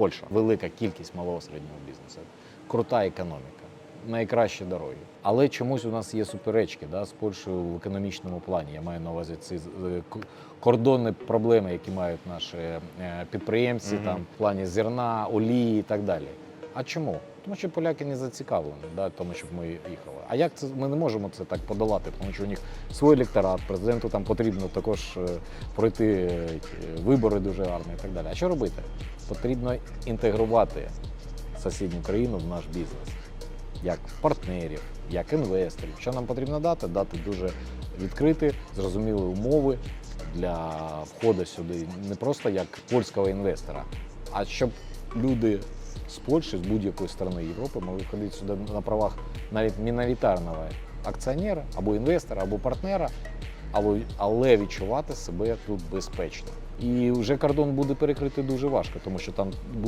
Польща велика кількість малого середнього бізнесу, крута економіка, найкращі дороги. Але чомусь у нас є суперечки да, з Польщею в економічному плані. Я маю на увазі ці е, кордонні проблеми, які мають наші підприємці, підприємці Мгм. там в плані зерна, олії і так далі. А чому? Тому що поляки не зацікавлені, да, тому, щоб ми їхали. А як це ми не можемо це так подолати? Тому що у них свій електорат, президенту там потрібно також е, пройти е, вибори дуже гарні і так далі. А що робити? Потрібно інтегрувати сусідню країну в наш бізнес як партнерів, як інвесторів. Що нам потрібно дати? Дати дуже відкриті, зрозумілі умови для входу сюди не просто як польського інвестора, а щоб люди з Польщі, з будь-якої сторони Європи могли ходити сюди на правах навіть міноритарного акціонера або інвестора, або партнера, але, відчувати себе тут безпечно. І вже кордон буде перекрити дуже важко, тому що там